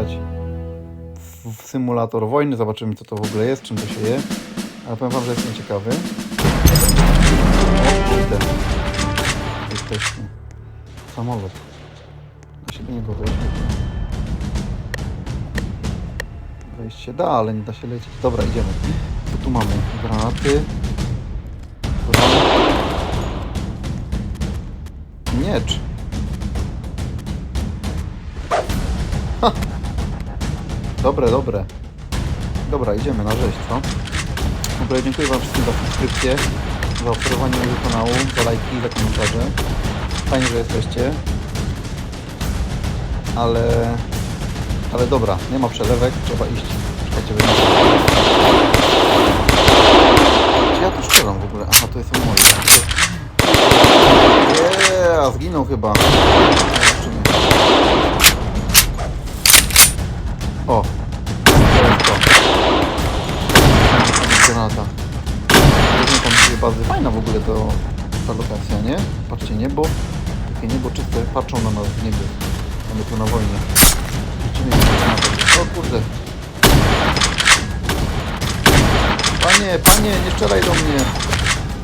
pograć w, w symulator wojny, zobaczymy co to w ogóle jest, czym to się je. Ale powiem wam, że jestem ciekawy. Jesteśmy. Samolot. Da się do niego wejść? Się da, ale nie da się lecieć. Dobra, idziemy. Co tu mamy? Granaty. Miecz. Ha! Dobre, dobre. Dobra, idziemy na rzeź, co? Dobra, dziękuję Wam wszystkim za subskrypcję, za obserwowanie mojego kanału, za lajki, za komentarze. Fajnie, że jesteście. Ale... Ale dobra, nie ma przelewek, trzeba iść. Czekajcie, będę... Czy ja tu strzelam w ogóle? Aha, to jest moje. Yeah, zginął chyba. Zobaczymy. O, to jest to. Granata. Weźmy tam dwie bazy. Fajna w ogóle to, ta lokacja, nie? Patrzcie, niebo. Takie niebo czyste. Patrzą na nas w niebie. Mamy tu na wojnie. Rzucimy jeszcze granatę. O kurde. Panie, panie, nie strzelaj do mnie.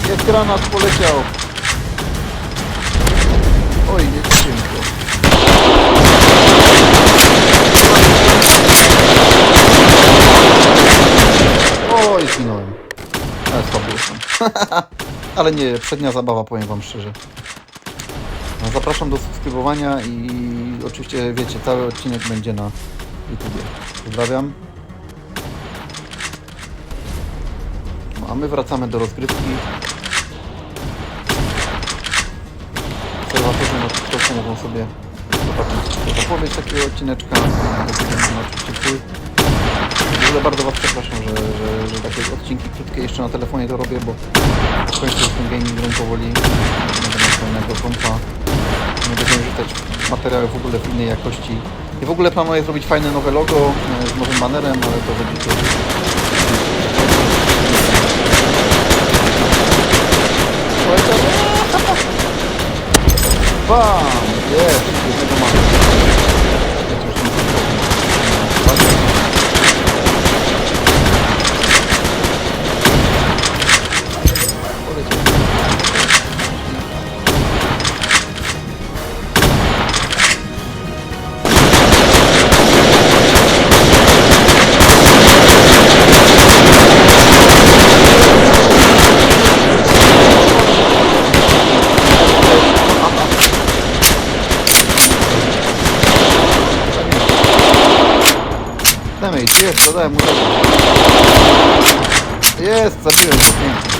Jest granat, poleciał. Oj, nie trafiłem go. Oj, zginąłem. Ale słaby jestem. Ale nie, przednia zabawa, powiem wam szczerze. No, zapraszam do subskrybowania i oczywiście, wiecie, cały odcinek będzie na YouTubie. Pozdrawiam. No, a my wracamy do rozgrywki. Obserwatorzy na TikToku mogą sobie zobaczyć zapowiedź takiego odcineczka. No, ogóle bardzo Was przepraszam, że, że, że takie odcinki krótkie jeszcze na telefonie to robię, bo kończę z tym gaming room powoli. Będę miał pełnego kompa. Nie będę rzucać materiały w ogóle w innej jakości. I w ogóle planuję zrobić fajne nowe logo e, z nowym banerem, ale to będzie to. Bam! Jest! Damage, jest, zadałem mu. Jest, zabiłem go, pięknie.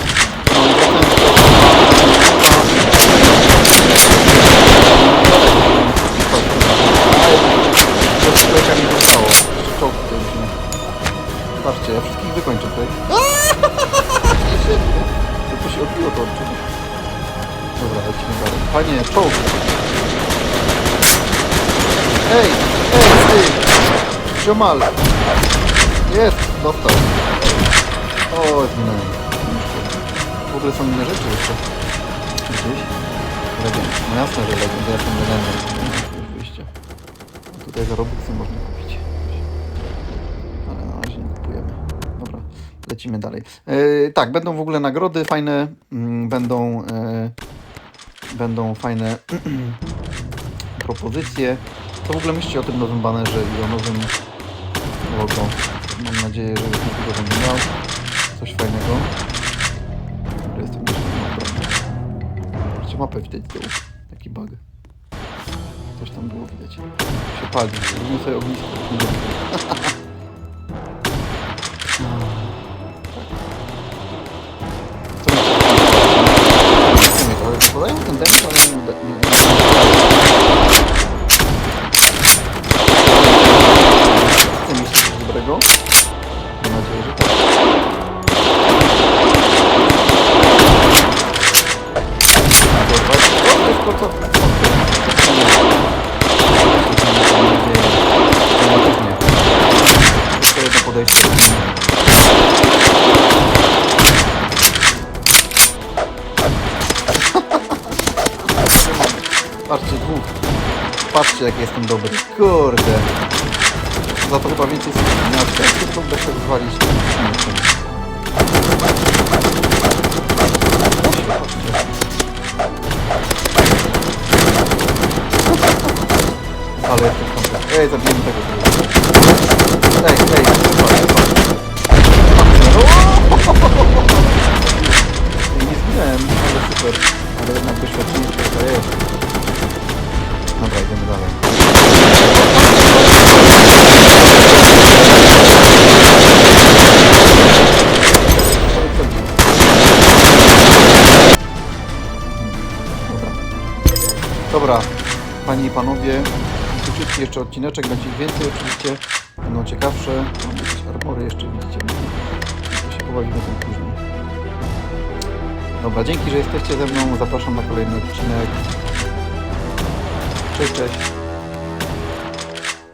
No człowieka mi zostało. Czołg musimy. Patrzcie, ja wszystkich wykończę tutaj. To to się odbiło to odczucie. Dobra, lecimy dalej. Panie, czołg! Ej! Ej, ty! Ziomal! Jest! Dostał. O, zginąłem. W ogóle są inne rzeczy jeszcze. Gdzieś? Legend. No jasne, że legend. Ja legendem. Już wyjście. A tutaj za Robuxy można kupić. Ale na razie nie kupujemy. Dobra, lecimy dalej. E, tak, będą w ogóle nagrody fajne. Mm, Będą... E, będą fajne propozycje. Co w ogóle myślicie o tym nowym banerze i o nowym logo? Mam nadzieję, że już niedługo będę miał coś fajnego. Jestem już na Zobaczcie mapę widać z tyłu. Taki bug. Coś tam było widać. Się pali. Zrobimy sobie ognisko. Jedno podejście. Patrzcie, dwóch. Patrzcie, jak jestem dobry. Kurde. Za to chyba więcej. A teraz to uda się zwalić. Ej, zabijemy tego. Ej, ej, chodź, chodź. Nie zginąłem, ale super. Ale jednak doświadczenie to jest. Dobra, idziemy dalej. Dobra, panie i panowie, króciutki jeszcze odcineczek, będzie ich więcej oczywiście, będą ciekawsze, Mam jakieś armory jeszcze widzicie, to się pobawimy tym później. Dobra, dzięki, że jesteście ze mną, zapraszam na kolejny odcinek. Cześć, cześć.